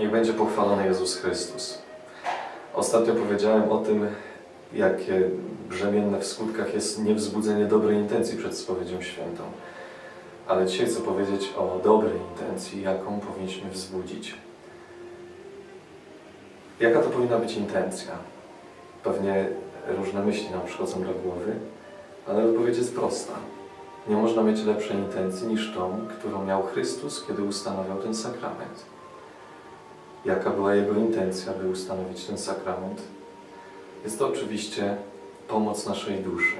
Niech będzie pochwalony Jezus Chrystus. Ostatnio powiedziałem o tym, jakie brzemienne w skutkach jest niewzbudzenie dobrej intencji przed spowiedzią świętą. Ale dzisiaj chcę powiedzieć o dobrej intencji, jaką powinniśmy wzbudzić. Jaka to powinna być intencja? Pewnie różne myśli nam przychodzą do głowy, ale odpowiedź jest prosta. Nie można mieć lepszej intencji niż tą, którą miał Chrystus, kiedy ustanawiał ten sakrament. Jaka była Jego intencja, by ustanowić ten sakrament? Jest to oczywiście pomoc naszej duszy.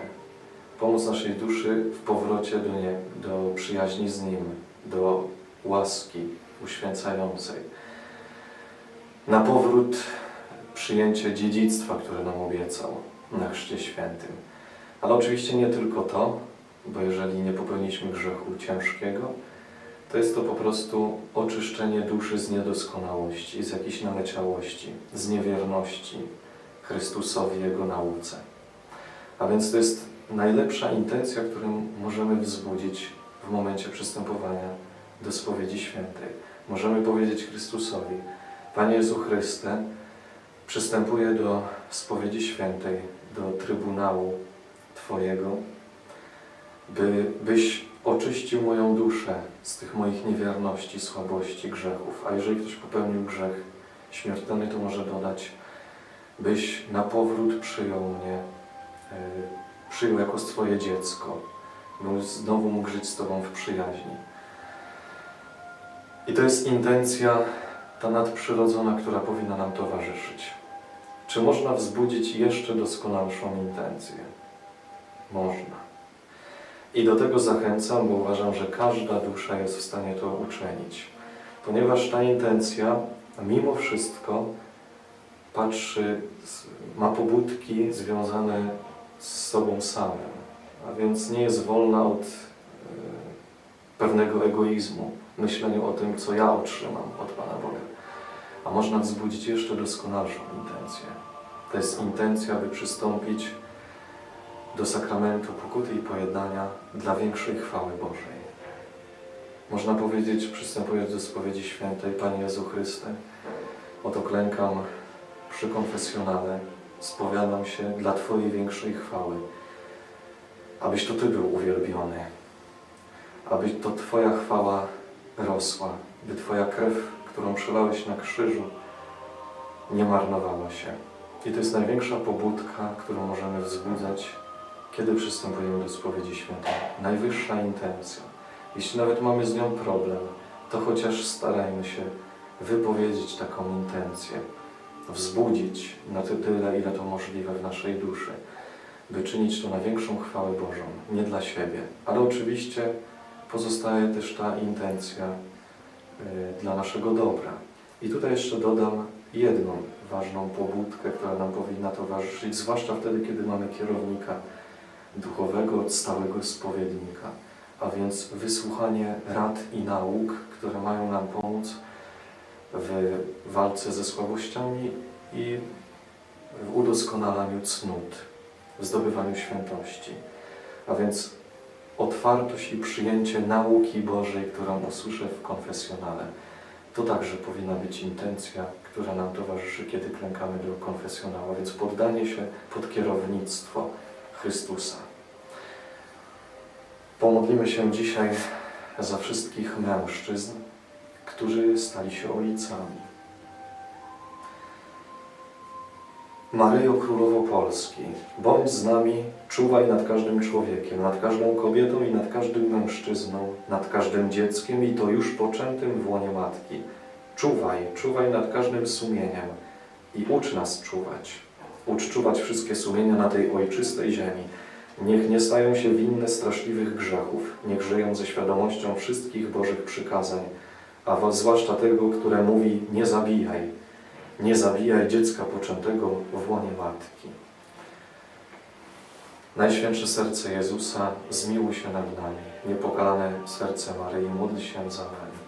Pomoc naszej duszy w powrocie do, nie, do przyjaźni z Nim, do łaski uświęcającej. Na powrót przyjęcie dziedzictwa, które nam obiecał na Chrzcie Świętym. Ale oczywiście nie tylko to, bo jeżeli nie popełniliśmy grzechu ciężkiego, to jest to po prostu oczyszczenie duszy z niedoskonałości, z jakiejś naleciałości, z niewierności Chrystusowi, Jego nauce. A więc to jest najlepsza intencja, którą możemy wzbudzić w momencie przystępowania do spowiedzi świętej. Możemy powiedzieć Chrystusowi, Panie Jezu Chryste, przystępuję do spowiedzi świętej, do Trybunału Twojego, by, byś oczyścił moją duszę z tych moich niewierności, słabości, grzechów. A jeżeli ktoś popełnił grzech śmiertelny, to może dodać, byś na powrót przyjął mnie, yy, przyjął jako swoje dziecko, bym znowu mógł żyć z Tobą w przyjaźni. I to jest intencja ta nadprzyrodzona, która powinna nam towarzyszyć. Czy można wzbudzić jeszcze doskonalszą intencję? Można. I do tego zachęcam, bo uważam, że każda dusza jest w stanie to uczynić. Ponieważ ta intencja mimo wszystko patrzy, ma pobudki związane z sobą samym, a więc nie jest wolna od e, pewnego egoizmu, myśleniu o tym, co ja otrzymam od Pana Boga. A można wzbudzić jeszcze doskonalszą intencję. To jest intencja, by przystąpić do sakramentu pokuty i pojednania dla większej chwały Bożej. Można powiedzieć, przystępując do spowiedzi świętej, Panie Jezu Chryste, oto klękam przy konfesjonale, spowiadam się dla Twojej większej chwały, abyś to Ty był uwielbiony, aby to Twoja chwała rosła, by Twoja krew, którą przelałeś na krzyżu, nie marnowała się. I to jest największa pobudka, którą możemy wzbudzać kiedy przystępujemy do spowiedzi świętej. Najwyższa intencja. Jeśli nawet mamy z nią problem, to chociaż starajmy się wypowiedzieć taką intencję, wzbudzić na tyle, ile to możliwe w naszej duszy, by czynić to na większą chwałę Bożą, nie dla siebie. Ale oczywiście pozostaje też ta intencja y, dla naszego dobra. I tutaj jeszcze dodam jedną ważną pobudkę, która nam powinna towarzyszyć, zwłaszcza wtedy, kiedy mamy kierownika duchowego, stałego spowiednika, a więc wysłuchanie rad i nauk, które mają nam pomóc w walce ze słabościami i w udoskonalaniu cnót, w zdobywaniu świętości. A więc otwartość i przyjęcie nauki Bożej, którą usłyszę w konfesjonale. To także powinna być intencja, która nam towarzyszy, kiedy klękamy do konfesjonału, więc poddanie się pod kierownictwo Chrystusa. Pomodlimy się dzisiaj za wszystkich mężczyzn, którzy stali się ojcami. Maryjo Królowo Polski, bądź z nami, czuwaj nad każdym człowiekiem, nad każdą kobietą i nad każdym mężczyzną, nad każdym dzieckiem i to już poczętym w łonie matki. Czuwaj, czuwaj nad każdym sumieniem i ucz nas czuwać. Ucz czuwać wszystkie sumienia na tej ojczystej ziemi. Niech nie stają się winne straszliwych grzechów, niech żyją ze świadomością wszystkich Bożych przykazań, a zwłaszcza tego, które mówi nie zabijaj, nie zabijaj dziecka poczętego w łonie matki. Najświętsze serce Jezusa, zmiłuj się nad nami. Niepokalane serce Maryi, módl się za nami.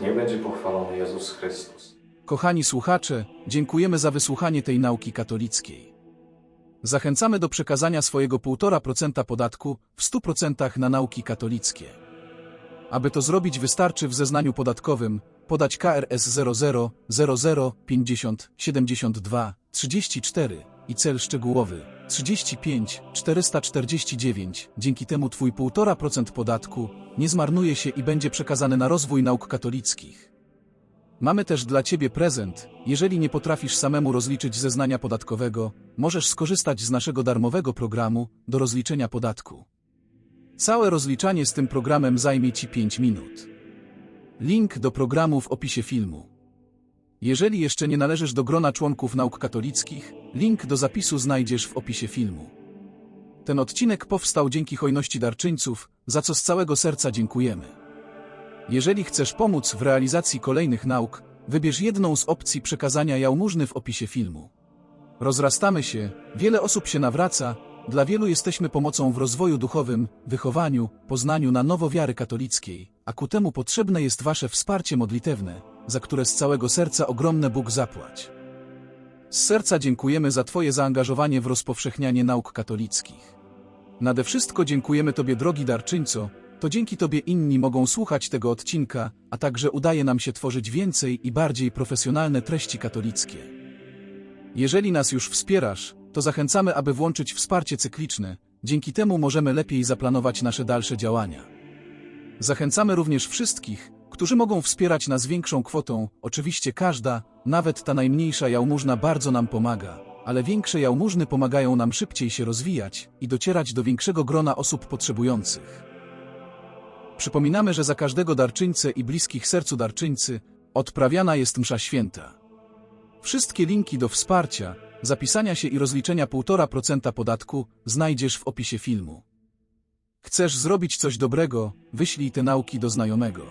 Niech będzie pochwalony Jezus Chrystus. Kochani słuchacze, dziękujemy za wysłuchanie tej nauki katolickiej. Zachęcamy do przekazania swojego 1,5% podatku w 100% na nauki katolickie. Aby to zrobić wystarczy w zeznaniu podatkowym podać KRS 00 00 50 72 34 i cel szczegółowy 35 449. Dzięki temu Twój 1,5% podatku nie zmarnuje się i będzie przekazany na rozwój nauk katolickich. Mamy też dla Ciebie prezent. Jeżeli nie potrafisz samemu rozliczyć zeznania podatkowego, możesz skorzystać z naszego darmowego programu do rozliczenia podatku. Całe rozliczanie z tym programem zajmie Ci 5 minut. Link do programu w opisie filmu. Jeżeli jeszcze nie należysz do grona członków nauk katolickich, link do zapisu znajdziesz w opisie filmu. Ten odcinek powstał dzięki hojności darczyńców, za co z całego serca dziękujemy. Jeżeli chcesz pomóc w realizacji kolejnych nauk, wybierz jedną z opcji przekazania jałmużny w opisie filmu. Rozrastamy się, wiele osób się nawraca, dla wielu jesteśmy pomocą w rozwoju duchowym, wychowaniu, poznaniu na nowo wiary katolickiej, a ku temu potrzebne jest Wasze wsparcie modlitewne, za które z całego serca ogromne Bóg zapłać. Z serca dziękujemy za Twoje zaangażowanie w rozpowszechnianie nauk katolickich. Nade wszystko dziękujemy Tobie, drogi darczyńco, to dzięki Tobie inni mogą słuchać tego odcinka, a także udaje nam się tworzyć więcej i bardziej profesjonalne treści katolickie. Jeżeli nas już wspierasz, to zachęcamy, aby włączyć wsparcie cykliczne, dzięki temu możemy lepiej zaplanować nasze dalsze działania. Zachęcamy również wszystkich, którzy mogą wspierać nas większą kwotą, oczywiście każda, nawet ta najmniejsza jałmużna bardzo nam pomaga, ale większe jałmużny pomagają nam szybciej się rozwijać i docierać do większego grona osób potrzebujących. Przypominamy, że za każdego darczyńcę i bliskich sercu darczyńcy odprawiana jest msza święta. Wszystkie linki do wsparcia, zapisania się i rozliczenia 1,5% podatku znajdziesz w opisie filmu. Chcesz zrobić coś dobrego, wyślij te nauki do znajomego.